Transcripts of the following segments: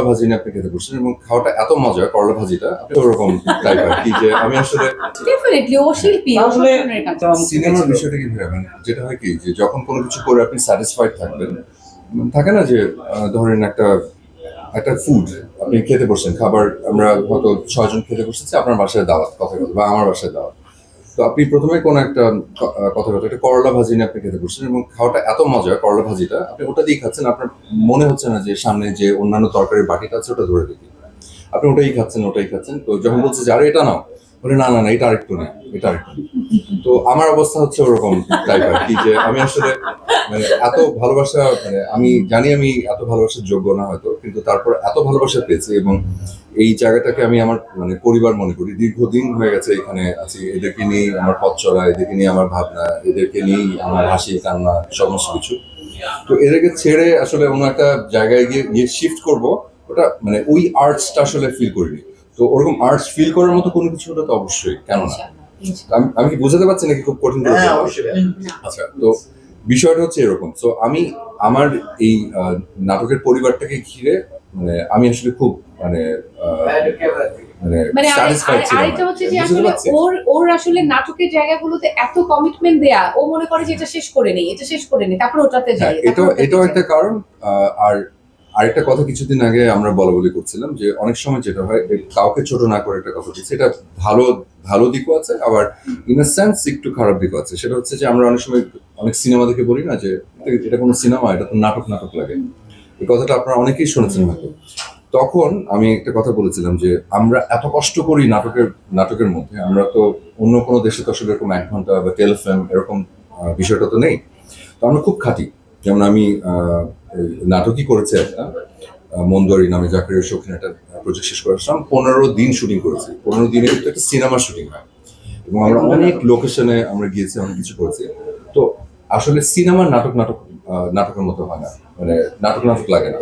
করলা ভাজি নিয়ে আপনি খেতে বসছেন এবং খাওয়াটা এত মজা করলা ভাজিটা আপনি ওরকম টাইপ আর কি যে আমি আসলে ডেফিনেটলি ও শিল্পী কাজ সিনেমার বিষয়টা কি ভাবেন যেটা হয় কি যে যখন কোনো কিছু করে আপনি স্যাটিসফাইড থাকবেন থাকে না যে ধরেন একটা একটা ফুড আপনি খেতে বসছেন খাবার আমরা হয়তো ছয়জন খেতে বসেছি আপনার বাসায় দাওয়াত কথা কথা বা আমার বাসায় দাওয়াত। তো আপনি প্রথমে কোনো একটা কথা কথা একটা করলা ভাজি নিয়ে আপনি খেতে বসছেন এবং খাওয়াটা এত মজা করলা ভাজিটা, আপনি ওটা দিয়ে খাচ্ছেন, আপনার মনে হচ্ছে না যে সামনে যে অন্যান্য তরকারির বাটিটা আছে ওটা ধরে দেখি আপনি ওটাই খাচ্ছেন ওটাই খাচ্ছেন, তো যখন বলছে যে আরে এটা নাও বলে, না না না, এটা আরেকটু নেই এটা আরেকটু তো আমার অবস্থা হচ্ছে ওরকম টাইপ আর কি, যে আমি আসলে মানে এত ভালোবাসা মানে আমি জানি আমি এত ভালোবাসার যোগ্য না হয়তো, কিন্তু তারপর এত ভালোবাসা পেয়েছি এবং এই জায়গাটাকে আমি আমার মানে পরিবার মনে করি। দীর্ঘদিন হয়ে গেছে এখানে আছি, এদেরকে নিয়েই আমার পথ চলা, এদেরকে নিয়ে আমার ভাবনা, এদেরকে নিয়েই আমার হাসি, কান্না, সমস্ত কিছু। তো এদেরকে ছেড়ে আসলে অন্য একটা জায়গায় গিয়ে গিয়ে শিফট করব, ওটা মানে ওই আর্টসটা আসলে ফিল করিনি। তো ওরকম আর্টস ফিল করার মতো কোনো কিছু হলে তো অবশ্যই কেন না? আমি আমি কি বোঝাতে পারছি নাকি খুব কঠিন হ্যাঁ আচ্ছা তো বিষয়টা হচ্ছে এরকম। তো আমি আমার এই আহ, নাটকের পরিবারটাকে ঘিরে মানে আমি আসলে খুব মানে আহ, মানে মানে আরেকটা হচ্ছে যে আসলে ওর ওর আসলে নাটকের জায়গাগুলোতে এত কমিটমেন্ট দেয়া ও মনে করে যে এটা শেষ করে নেই এটা শেষ করে নেই তারপর ওটাতে হ্যাঁ যাই এটাও এটাও একটা কারণ আহ, আর আরেকটা কথা কিছুদিন আগে আমরা বলা বলি করছিলাম যে অনেক সময় যেটা হয় কাউকে ছোট না করে একটা কথা বলছি। এটা ভালো ভালো দিকও আছে, আবার ইন আ সেন্স একটু খারাপ দিকও আছে। সেটা হচ্ছে যে আমরা অনেক সময় অনেক সিনেমা দেখে বলি না যে, এটা- কোনো সিনেমা, এটা তো নাটক নাটক লাগে। এই কথাটা আপনারা অনেকেই শুনেছেন হয়তো। তখন আমি একটা কথা বলেছিলাম যে আমরা এত কষ্ট করি নাটকের নাটকের মধ্যে। আমরা তো অন্য কোনো দেশে তো আসলে এরকম এক ঘণ্টা বা টেলিফিল্ম এরকম বিষয়টা তো নেই। তো আমরা খুব খাটি। যেমন আমি নাটকই করেছি একটা মন্দরি নামে জাকারিয়া শৌখিন একটা প্রজেক্ট শেষ করে আসলাম পনেরো দিন শুটিং করেছি। পনেরো দিনে কিন্তু একটা সিনেমা শুটিং হয়। এবং আমরা অনেক লোকেশনে আমরা গিয়েছি অনেক কিছু করেছি। তো আসলে সিনেমার নাটক নাটক নাটকের মতো হয় না। মানে নাটক নাটক লাগে না।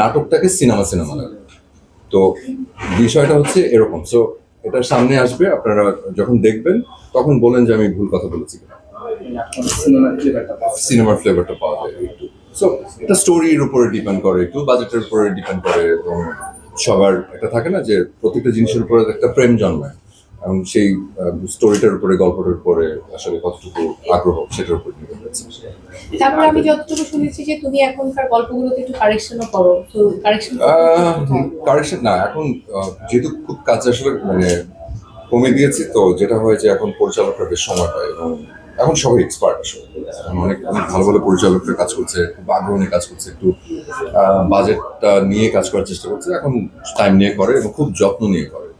নাটকটাকে সিনেমা সিনেমা লাগে। তো বিষয়টা হচ্ছে এরকম। সো এটা সামনে আসবে আপনারা যখন দেখবেন তখন বলেন যে আমি ভুল কথা বলেছি কিনা। সিনেমার ফ্লেভারটা পাওয়া সো এটা স্টোরির উপরে ডিপেন্ড করে একটু বাজেটের উপরে ডিপেন্ড করে এবং সবার একটা থাকে না যে প্রত্যেকটা জিনিসের উপরে একটা প্রেম জন্মায়। এবং সেই স্টোরিটার উপরে গল্পটার উপরে আসলে কতটুকু আগ্রহ সেটার উপর নির্ভর করছে তারপর আমি যতটুকু শুনেছি যে তুমি এখনকার গল্পগুলোতে একটু কারেকশনও করো। তো কারেকশন কারেকশন না এখন যেহেতু খুব কাজ আসলে মানে কমে দিয়েছি তো যেটা হয় যে এখন পরিচালকরা বেশ সময় পায় এবং এখন সবাই এক্সপার্ট আসলে। অনেক অনেক ভালো ভালো পরিচালকরা কাজ করছে, খুব আগ্রহ নিয়ে কাজ করছে, একটু বাজেটটা নিয়ে কাজ করার চেষ্টা করছে। এখন টাইম নিয়ে করে এবং খুব যত্ন নিয়ে করে।